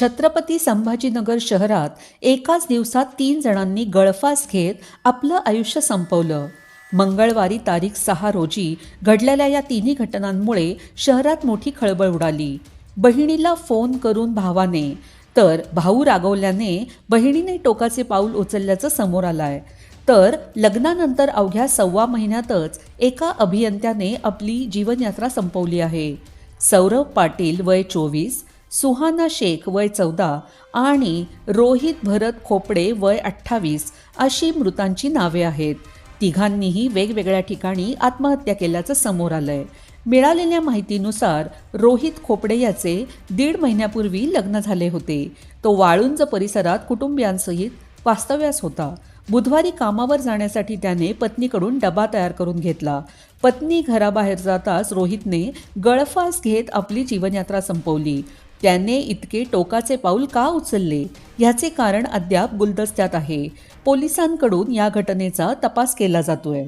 छत्रपती संभाजीनगर शहरात एकाच दिवसात तीन जणांनी गळफास घेत आपलं आयुष्य संपवलं. मंगळवारी तारीख सहा रोजी घडलेल्या या तिन्ही घटनांमुळे शहरात मोठी खळबळ उडाली. बहिणीला फोन करून भावाने तर भाऊ रागवल्याने बहिणीने टोकाचे पाऊल उचलल्याचं समोर आलंय. तर लग्नानंतर अवघ्या सव्वा महिन्यातच एका अभियंत्याने आपली जीवनयात्रा संपवली आहे. सौरभ पाटील वय चोवीस सुहाना शेख वय चौदा आणि रोहित भरत खोपडे वय अठ्ठावीस अशी मृतांची नावे आहेत. तिघांनीही वेगवेगळ्या ठिकाणी आत्महत्या केल्याचं समोर आलंय. मिळालेल्या माहितीनुसार रोहित खोपडे याचे दीड महिन्यापूर्वी लग्न झाले होते. तो वाळुंज परिसरात कुटुंबियांसहित वास्तव्यास होता. बुधवारी कामावर जाण्यासाठी त्याने पत्नीकडून डबा तयार करून घेतला. पत्नी घराबाहेर जाताच रोहितने गळफास घेत आपली जीवनयात्रा संपवली. त्याने इतके टोकाचे पाऊल का उचलले? याचे कारण अद्याप गुलदस्त्यात आहे. पोलिसांकडून या घटनेचा तपास केला जातोय.